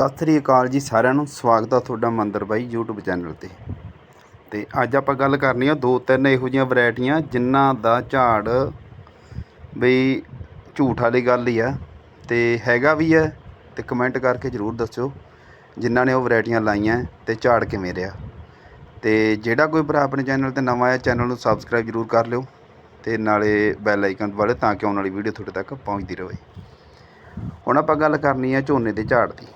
ਸਤਿ ਸ੍ਰੀ ਅਕਾਲ ਜੀ ਸਾਰਿਆਂ ਨੂੰ। ਸਵਾਗਤ ਆ ਤੁਹਾਡਾ ਮੰਦਰ ਬਾਈ YouTube ਚੈਨਲ ਤੇ। ਤੇ ਅੱਜ ਆਪਾਂ ਗੱਲ ਕਰਨੀ ਆ ਦੋ ਤਿੰਨ ਇਹੋ ਜਿਹੀਆਂ ਵੈਰਾਈਟੀਆਂ ਜਿਨ੍ਹਾਂ ਦਾ ਝਾੜ ਬਈ ਝੂਠ ਵਾਲੀ ਗੱਲ ਹੀ ਆ। ਤੇ ਹੈਗਾ ਵੀ ਹੈ ਤੇ ਕਮੈਂਟ ਕਰਕੇ ਜਰੂਰ ਦੱਸਿਓ ਜਿਨ੍ਹਾਂ ਨੇ ਉਹ ਵੈਰਾਈਟੀਆਂ ਲਾਈਆਂ ਤੇ ਝਾੜ ਕਿਵੇਂ ਰਿਹਾ। ਤੇ ਜਿਹੜਾ ਕੋਈ ਭਰਾ ਆਪਣੇ ਚੈਨਲ ਤੇ ਨਵਾਂ ਆਇਆ ਚੈਨਲ ਨੂੰ ਸਬਸਕ੍ਰਾਈਬ ਜਰੂਰ ਕਰ ਲਿਓ ਤੇ ਨਾਲੇ ਬੈਲ ਆਈਕਨ ਵਾਲੇ ਤਾਂ ਕਿ ਆਉਣ ਵਾਲੀ ਵੀਡੀਓ ਤੁਹਾਡੇ ਤੱਕ ਪਹੁੰਚਦੀ ਰਹੇ। ਹੁਣ ਆਪਾਂ ਗੱਲ ਕਰਨੀ ਆ ਝੋਨੇ ਦੇ ਝਾੜ ਦੀ।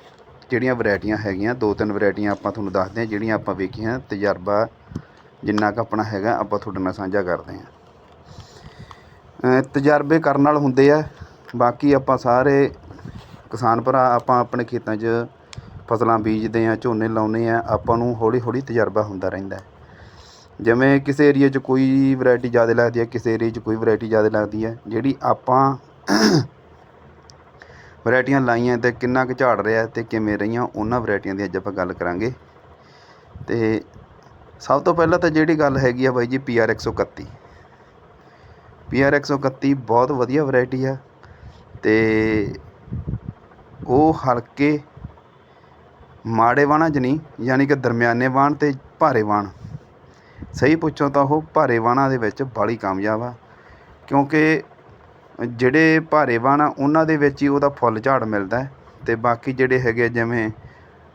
ਜਿਹੜੀਆਂ ਵੈਰਾਈਟੀਆਂ ਹੈਗੀਆਂ, ਦੋ ਤਿੰਨ ਵੈਰਾਈਟੀਆਂ ਆਪਾਂ ਤੁਹਾਨੂੰ ਦੱਸਦੇ ਹਾਂ, ਜਿਹੜੀਆਂ ਆਪਾਂ ਵੇਖੀਆਂ, ਤਜਰਬਾ ਜਿੰਨਾ ਕੁ ਆਪਣਾ ਹੈਗਾ, ਆਪਾਂ ਤੁਹਾਡੇ ਨਾਲ ਸਾਂਝਾ ਕਰਦੇ ਹਾਂ। ਤਜਰਬੇ ਕਰਨ ਨਾਲ ਹੁੰਦੇ ਆ, ਬਾਕੀ ਆਪਾਂ ਸਾਰੇ ਕਿਸਾਨ ਭਰਾ, ਆਪਾਂ ਆਪਣੇ ਖੇਤਾਂ 'ਚ ਫਸਲਾਂ ਬੀਜਦੇ ਆ ਝੋਨੇ ਲਾਉਂਦੇ ਆ ਆਪਾਂ ਨੂੰ ਹੌਲੀ ਹੌਲੀ ਤਜਰਬਾ ਹੁੰਦਾ ਰਹਿੰਦਾ ਜਿਵੇਂ ਕਿਸੇ ਏਰੀਆ 'ਚ ਕੋਈ ਵੈਰਾਈਟੀ ਜ਼ਿਆਦਾ ਲੱਗਦੀ ਹੈ, ਕਿਸੇ ਏਰੀਆ 'ਚ ਕੋਈ ਵੈਰਾਈਟੀ ਜ਼ਿਆਦਾ ਲੱਗਦੀ ਹੈ, ਜਿਹੜੀ ਆਪਾਂ ਵੈਰਾਈਟੀਆਂ ਲਾਈਆਂ ਤੇ ਕਿੰਨਾ ਕੁ ਝਾੜ ਰਿਹਾ ਤੇ ਕਿਵੇਂ ਰਹੀਆਂ, ਉਹਨਾਂ ਵੈਰਾਈਟੀਆਂ ਦੀ ਅੱਜ ਆਪਾਂ ਗੱਲ ਕਰਾਂਗੇ। ਤੇ ਸਭ ਤੋਂ ਪਹਿਲਾਂ ਤਾਂ ਜਿਹੜੀ ਗੱਲ ਹੈਗੀ ਆ ਬਾਈ ਜੀ PR 131 PR 131 ਬਹੁਤ ਵਧੀਆ ਵੈਰਾਈਟੀ ਆ ਤੇ ਉਹ ਹਲਕੇ ਮਾੜੇ ਵਾਣਾ 'ਚ ਨਹੀਂ, ਯਾਨੀ ਕਿ ਦਰਮਿਆਨੇ ਵਾਣ ਤੇ ਭਾਰੇ ਵਾਣ ਸਹੀ ਪੁੱਛੋ ਤਾਂ ਉਹ ਭਾਰੇ ਵਾਣਾ ਦੇ ਵਿੱਚ ਬਾਲੀ ਕਾਮਯਾਬ ਆ, ਕਿਉਂਕਿ ਜਿਹੜੇ ਭਾਰੇ ਵਾਣ ਆ, ਉਹਨਾਂ ਦੇ ਵਿੱਚ ਹੀ ਉਹਦਾ ਫੁੱਲ ਝਾੜ ਮਿਲਦਾ ਅਤੇ ਬਾਕੀ ਜਿਹੜੇ ਹੈਗੇ ਜਿਵੇਂ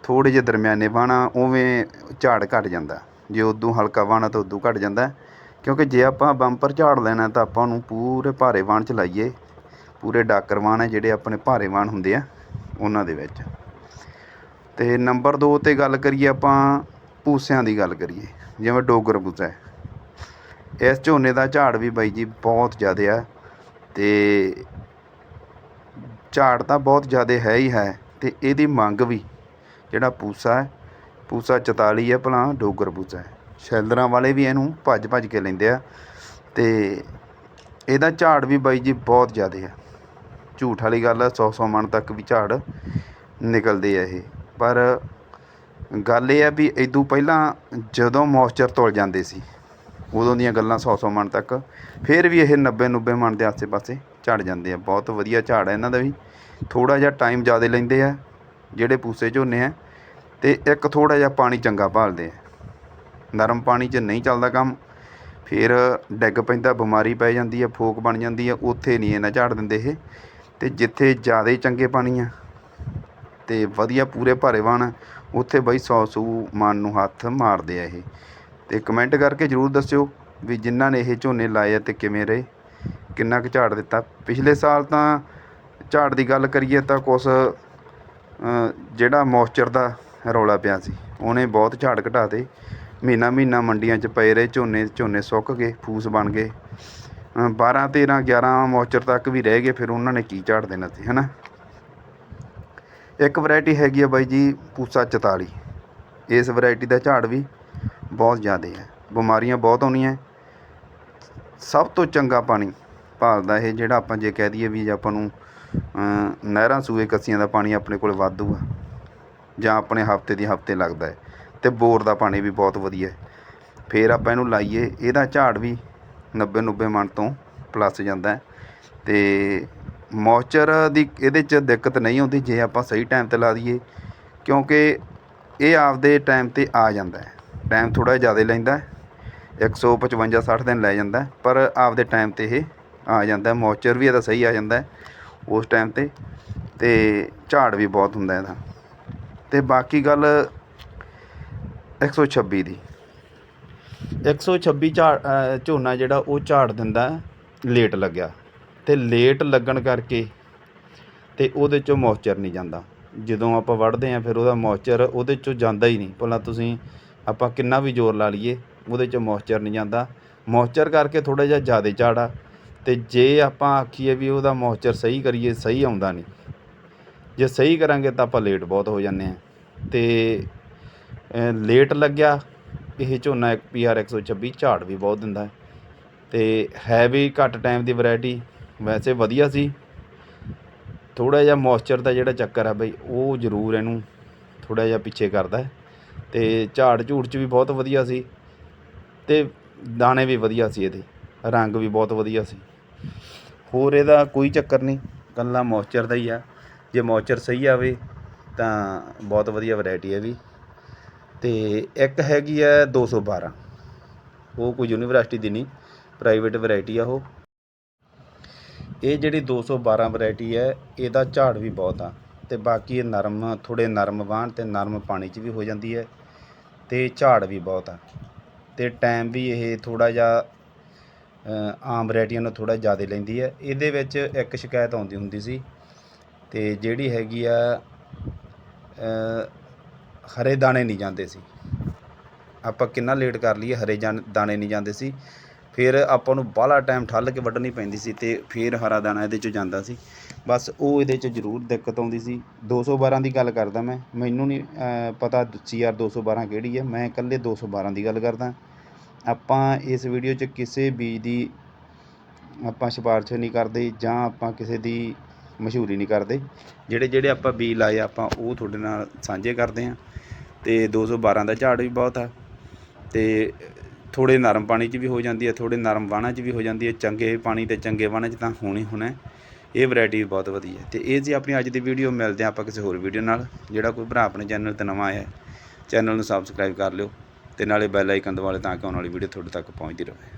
ਥੋੜ੍ਹੇ ਜਿਹੇ ਦਰਮਿਆਨੇ ਵਾਣ ਆ, ਉਵੇਂ ਝਾੜ ਘੱਟ ਜਾਂਦਾ ਜੇ ਉਦੋਂ ਹਲਕਾ ਵਾਣ ਆ, ਤਾਂ ਉਦੋਂ ਘੱਟ ਜਾਂਦਾ ਕਿਉਂਕਿ ਜੇ ਆਪਾਂ ਬੰਪਰ ਝਾੜ ਲੈਣਾ ਤਾਂ ਆਪਾਂ ਉਹਨੂੰ ਪੂਰੇ ਭਾਰੇ ਵਾਣ ਚ ਲਾਈਏ। ਪੂਰੇ ਡਾਕਰ ਵਾਣ ਹੈ, ਜਿਹੜੇ ਆਪਣੇ ਭਾਰੇ ਵਾਣ ਹੁੰਦੇ ਆ, ਉਹਨਾਂ ਦੇ ਵਿੱਚ। ਅਤੇ ਨੰਬਰ ਦੋ ਤੇ ਗੱਲ ਕਰੀਏ ਆਪਾਂ, ਪੂਸਿਆਂ ਦੀ ਗੱਲ ਕਰੀਏ, ਜਿਵੇਂ ਡੋਗਰ ਪੂਸਾ ਇਸ ਝੋਨੇ ਦਾ ਝਾੜ ਵੀ ਬਾਈ ਜੀ ਬਹੁਤ ਜ਼ਿਆਦਾ ਆ ਤੇ ਝਾੜ ਤਾਂ ਬਹੁਤ ਜ਼ਿਆਦਾ ਹੈ ਹੀ ਹੈ ਅਤੇ ਇਹਦੀ ਮੰਗ ਵੀ ਜਿਹੜਾ ਪੂਸਾ ਹੈ, ਪੂਸਾ 44 ਹੈ ਭਲਾ, ਡੋਗਰ ਪੂਸਾ ਹੈ। ਸ਼ੈਲਰਾਂ ਵਾਲੇ ਵੀ ਇਹਨੂੰ ਭੱਜ ਭੱਜ ਕੇ ਲੈਂਦੇ ਆ ਅਤੇ ਇਹਦਾ ਝਾੜ ਵੀ ਬਾਈ ਜੀ ਬਹੁਤ ਜ਼ਿਆਦਾ ਹੈ। ਝੂਠ ਵਾਲੀ ਗੱਲ ਹੈ 100 100 ਮਣ ਤੱਕ ਵੀ ਝਾੜ ਨਿਕਲਦੇ ਆ ਇਹ। ਪਰ ਗੱਲ ਇਹ ਹੈ ਵੀ ਇਦੋਂ ਪਹਿਲਾਂ ਜਦੋਂ ਮੌਇਸਚਰ ਤੁਲ ਜਾਂਦੇ ਸੀ ਉਦੋਂ ਦੀਆਂ ਗੱਲਾਂ 100 100 ਮਣ ਤੱਕ। ਫਿਰ ਵੀ ਇਹ 90 90 ਮਣ ਦੇ ਆਸੇ-ਪਾਸੇ ਝੜ ਜਾਂਦੇ ਆ। ਬਹੁਤ ਵਧੀਆ ਝਾੜ ਹੈ ਇਹਨਾਂ ਦਾ ਵੀ। ਥੋੜਾ ਜਿਹਾ ਟਾਈਮ ਜ਼ਿਆਦਾ ਲੈਂਦੇ ਆ, ਜਿਹੜੇ ਪੂਸੇ ਝੋਨੇ ਆ, ਤੇ ਇੱਕ ਥੋੜਾ ਜਿਹਾ ਪਾਣੀ ਚੰਗਾ ਭਾਲਦੇ ਆ। ਨਰਮ ਪਾਣੀ 'ਚ ਨਹੀਂ ਚੱਲਦਾ ਕੰਮ। ਫਿਰ ਡਿੱਗ ਪੈਂਦਾ, ਬਿਮਾਰੀ ਪੈ ਜਾਂਦੀ ਆ, ਫੋਕ ਬਣ ਜਾਂਦੀ ਆ। ਉੱਥੇ ਨਹੀਂ ਇਹਨਾਂ ਝਾੜ ਦਿੰਦੇ ਇਹ। ਤੇ ਜਿੱਥੇ ਜ਼ਿਆਦਾ ਚੰਗੇ ਪਾਣੀ ਆ, ਤੇ ਵਧੀਆ ਪੂਰੇ ਭਾਰੇ ਵਾਣ, ਉੱਥੇ ਬਈ 100 ਸੂ ਮਨ ਨੂੰ ਹੱਥ ਮਾਰਦੇ ਆ ਇਹ। ਅਤੇ ਕਮੈਂਟ ਕਰਕੇ ਜਰੂਰ ਦੱਸਿਓ ਵੀ ਜਿਨ੍ਹਾਂ ਨੇ ਇਹ ਝੋਨੇ ਲਾਏ ਆ ਅਤੇ ਕਿਵੇਂ ਰਹੇ ਕਿੰਨਾ ਕੁ ਝਾੜ ਦਿੱਤਾ। ਪਿਛਲੇ ਸਾਲ ਤਾਂ ਝਾੜ ਦੀ ਗੱਲ ਕਰੀਏ ਤਾਂ ਕੁਛ ਜਿਹੜਾ ਮੌਇਸਚਰ ਦਾ ਰੌਲਾ ਪਿਆ ਸੀ ਉਹਨੇ ਬਹੁਤ ਝਾੜ ਘਟਾਤੇ। ਮਹੀਨਾ ਮਹੀਨਾ ਮੰਡੀਆਂ 'ਚ ਪਏ ਰਹੇ ਝੋਨੇ ਝੋਨੇ ਸੁੱਕ ਗਏ ਫੂਸ ਬਣ ਗਏ। ਅ, 12 13 11 ਮੌਇਸਚਰ ਤੱਕ ਵੀ ਰਹਿ ਗਏ ਫਿਰ ਉਹਨਾਂ ਨੇ ਕੀ ਝਾੜ ਦੇਣਾ ਸੀ ਹਨਾ? ਇੱਕ ਵੈਰਾਈਟੀ ਹੈਗੀ ਆ ਬਾਈ ਜੀ ਪੂਸਾ 44 ਇਸ ਵੈਰਾਈਟੀ ਦਾ ਝਾੜ ਵੀ ਬਹੁਤ ਜ਼ਿਆਦਾ ਹੈ। ਬਿਮਾਰੀਆਂ ਬਹੁਤ ਆਉਣੀਆਂ ਸਭ ਤੋਂ ਚੰਗਾ ਪਾਣੀ ਭਾਲਦਾ ਇਹ ਜਿਹੜਾ ਆਪਾਂ ਜੇ ਕਹਿ ਦਈਏ ਵੀ ਆਪਾਂ ਨੂੰ ਨਹਿਰਾਂ ਸੂਏ ਕੱਸੀਆਂ ਦਾ ਪਾਣੀ ਆਪਣੇ ਕੋਲ ਵਾਧੂ ਆ ਜਾਂ ਆਪਣੇ ਹਫ਼ਤੇ ਦੀ ਹਫ਼ਤੇ ਲੱਗਦਾ ਹੈ ਤੇ ਬੋਰ ਦਾ ਪਾਣੀ ਵੀ ਬਹੁਤ ਵਧੀਆ ਹੈ। ਫੇਰ ਆਪਾਂ ਇਹਨੂੰ ਲਾਈਏ, ਇਹਦਾ ਝਾੜ ਵੀ 90 90 ਮਣ ਤੋਂ ਪਲੱਸ ਜਾਂਦਾ ਹੈ ਤੇ ਮੌਇਸਚਰ ਦੀ ਇਹਦੇ 'ਚ ਦਿੱਕਤ ਨਹੀਂ ਆਉਂਦੀ, ਜੇ ਆਪਾਂ ਸਹੀ ਟਾਈਮ ਤੇ ਲਾ ਦਈਏ ਕਿਉਂਕਿ ਇਹ ਆਪਦੇ ਟਾਈਮ ਤੇ ਆ ਜਾਂਦਾ ਹੈ। ਟਾਈਮ ਥੋੜਾ ਜ਼ਿਆਦਾ ਲੈਂਦਾ ਹੈ 155 60 ਦਿਨ ਲੈ ਜਾਂਦਾ ਪਰ ਆਪਦੇ ਟਾਈਮ ਤੇ ਇਹ ਆ ਜਾਂਦਾ ਮੌਇਸਚਰ ਵੀ ਇਹਦਾ ਸਹੀ ਆ ਜਾਂਦਾ ਉਸ ਟਾਈਮ ਤੇ ਤੇ ਝਾੜ ਵੀ ਬਹੁਤ ਹੁੰਦਾ ਇਹਦਾ। ਤੇ ਬਾਕੀ ਗੱਲ 126 ਦੀ। 126 ਝਾੜ ਝੋਨਾ ਜਿਹੜਾ ਉਹ ਝਾੜ ਦਿੰਦਾ ਲੇਟ ਲੱਗਿਆ। ਤੇ ਲੇਟ ਲੱਗਣ ਕਰਕੇ ਤੇ ਉਹਦੇ ਚੋਂ ਮੌਇਸਚਰ ਨਹੀਂ ਜਾਂਦਾ। ਜਦੋਂ ਆਪਾਂ ਵੜਦੇ ਆ ਫਿਰ ਉਹਦਾ ਮੌਇਸਚਰ ਉਹਦੇ ਚੋਂ ਜਾਂਦਾ ਹੀ ਨਹੀਂ। ਭਲਾ ਤੁਸੀਂ ਆਪਾਂ ਕਿੰਨਾ ਵੀ ਜ਼ੋਰ ਲਾ ਲਈਏ, ਉਹਦੇ 'ਚ ਮੌਇਸਚਰ ਨਹੀਂ ਜਾਂਦਾ। ਮੌਇਸਚਰ ਕਰਕੇ ਥੋੜਾ ਜਿਹਾ ਜ਼ਿਆਦਾ ਝਾੜ ਆ ਤੇ ਜੇ ਆਪਾਂ ਆਖੀਏ ਵੀ ਉਹਦਾ ਮੌਇਸਚਰ ਸਹੀ ਕਰੀਏ, ਸਹੀ ਆਉਂਦਾ ਨਹੀਂ। ਜੇ ਸਹੀ ਕਰਾਂਗੇ ਤਾਂ ਆਪਾਂ ਲੇਟ ਬਹੁਤ ਹੋ ਜਾਂਦੇ ਆ ਤੇ ਲੇਟ ਲੱਗਿਆ, ਇਹ ਝੋਨਾ ਇੱਕ PR 126 ਝਾੜ ਵੀ ਬਹੁਤ ਦਿੰਦਾ ਹੈ। ਤੇ ਹੈ ਵੀ ਘੱਟ ਟਾਈਮ ਦੀ ਵੈਰਾਈਟੀ ਵੈਸੇ ਵਧੀਆ ਸੀ। ਥੋੜਾ ਜਿਹਾ ਮੌਇਸਚਰ ਦਾ ਜਿਹੜਾ ਚੱਕਰ ਆ ਬਈ, ਉਹ ਜ਼ਰੂਰ ਇਹਨੂੰ ਥੋੜਾ ਜਿਹਾ ਪਿੱਛੇ ਕਰਦਾ ਹੈ। ਅਤੇ ਝਾੜ ਝੂੜ ਚ ਵੀ ਬਹੁਤ ਵਧੀਆ ਸੀ ਅਤੇ ਦਾਣੇ ਵੀ ਵਧੀਆ ਸੀ ਇਹਦੇ, ਰੰਗ ਵੀ ਬਹੁਤ ਵਧੀਆ ਸੀ। ਹੋਰ ਇਹਦਾ ਕੋਈ ਚੱਕਰ ਨਹੀਂ ਇਕੱਲਾ ਮੌਇਸਚਰ ਦਾ ਹੀ ਆ, ਜੇ ਮੌਇਸਚਰ ਸਹੀ ਆਵੇ ਤਾਂ ਬਹੁਤ ਵਧੀਆ ਵੈਰਾਈਟੀ ਹੈ ਵੀ। ਅਤੇ ਇੱਕ ਹੈਗੀ ਹੈ 212 ਉਹ ਕੋਈ ਯੂਨੀਵਰਸਿਟੀ ਦੀ ਨਹੀਂ ਪ੍ਰਾਈਵੇਟ ਵੈਰਾਈਟੀ ਆ ਉਹ। ਇਹ ਜਿਹੜੀ 212 ਵੈਰਾਈਟੀ ਹੈ, ਇਹਦਾ ਝਾੜ ਵੀ ਬਹੁਤ ਆ, ਤੇ ਬਾਕੀ ਇਹ ਨਰਮ ਥੋੜੇ ਨਰਮ ਵਾਹਣ ਤੇ ਨਰਮ ਪਾਣੀ 'ਚ ਵੀ ਹੋ ਜਾਂਦੀ ਹੈ। ਅਤੇ ਝਾੜ ਵੀ ਬਹੁਤ ਆ। ਅਤੇ ਟਾਈਮ ਵੀ ਇਹ ਥੋੜ੍ਹਾ ਜਿਹਾ ਆਮ ਵਰਾਇਟੀਆਂ ਨਾਲੋਂ ਥੋੜ੍ਹਾ ਜ਼ਿਆਦਾ ਲੈਂਦੀ ਹੈ। ਇਹਦੇ ਵਿੱਚ ਇੱਕ ਸ਼ਿਕਾਇਤ ਆਉਂਦੀ ਹੁੰਦੀ ਸੀ ਅਤੇ ਜਿਹੜੀ ਹੈਗੀ ਆ ਹਰੇ ਦਾਣੇ ਨਹੀਂ ਜਾਂਦੇ ਸੀ। ਆਪਾਂ ਕਿੰਨਾ ਲੇਟ ਕਰ ਲਈਏ, ਹਰੇ ਜਾਨ- ਦਾਣੇ ਨਹੀਂ ਜਾਂਦੇ ਸੀ। ਫਿਰ ਆਪਾਂ ਨੂੰ ਬਾਹਲਾ ਟਾਈਮ ਠੱਲ ਕੇ ਵੱਢਣੀ ਪੈਂਦੀ ਸੀ ਤੇ ਫਿਰ ਹਰਾ ਦਾਣਾ ਇਹਦੇ 'ਚ ਜਾਂਦਾ ਸੀ। ਬਸ ਉਹ ਇਹਦੇ 'ਚ ਜ਼ਰੂਰ ਦਿੱਕਤ ਆਉਂਦੀ ਸੀ। 212 ਦੀ ਗੱਲ ਕਰਦਾ ਮੈਂ। ਮੈਨੂੰ ਨਹੀਂ ਅ, ਪਤਾ ਸੀਆਰ 212 ਕਿਹੜੀ ਹੈ। ਮੈਂ ਇਕੱਲੇ 212 ਦੀ ਗੱਲ ਕਰਦਾ। ਆਪਾਂ ਇਸ ਵੀਡੀਓ 'ਚ ਕਿਸੇ ਬੀਜ ਦੀ ਆਪਾਂ ਸਿਫਾਰਿਸ਼ ਨਹੀਂ ਕਰਦੇ ਜਾਂ ਆਪਾਂ ਕਿਸੇ ਦੀ ਮਸ਼ਹੂਰੀ ਨਹੀਂ ਕਰਦੇ। ਜਿਹੜੇ ਜਿਹੜੇ ਆਪਾਂ ਬੀਜ ਲਾਏ ਆਪਾਂ ਉਹ ਤੁਹਾਡੇ ਨਾਲ ਸਾਂਝੇ ਕਰਦੇ ਹਾਂ। ਤੇ 212 ਦਾ ਝਾੜ ਵੀ ਬਹੁਤ ਆ। ਤੇ ਥੋੜੇ ਨਰਮ ਪਾਣੀ 'ਚ ਵੀ ਹੋ ਜਾਂਦੀ ਹੈ ਥੋੜੇ ਨਰਮ ਵਾਹਣਾਂ 'ਚ ਵੀ ਹੋ ਜਾਂਦੀ ਹੈ, ਚੰਗੇ ਪਾਣੀ ਤੇ ਚੰਗੇ ਵਾਹਣਾਂ 'ਚ ਤਾਂ ਹੋਣੀ ਹੋਣਾ ਇਹ ਵੈਰਾਈਟੀ ਵੀ ਬਹੁਤ ਵਧੀਆ ਹੈ। ਤੇ ਇਹ ਜੀ ਆਪਣੀ ਅੱਜ ਦੀ ਵੀਡੀਓ ਮਿਲਦੇ ਹਾਂ ਆਪਾਂ ਕਿਸੇ ਹੋਰ ਵੀਡੀਓ ਨਾਲ। ਜਿਹੜਾ ਕੋਈ ਭਰਾ ਆਪਣੇ ਚੈਨਲ ਤੇ ਨਵਾਂ ਆਇਆ ਚੈਨਲ ਨੂੰ ਸਬਸਕ੍ਰਾਈਬ ਕਰ ਲਿਓ ਤੇ ਨਾਲੇ ਬੈਲ ਆਈਕਨ ਦਬਾ ਲਿਓ ਤਾਂ ਕਿ ਆਉਣ ਵਾਲੀ ਵੀਡੀਓ ਤੁਹਾਡੇ ਤੱਕ ਪਹੁੰਚਦੀ ਰਹੇ।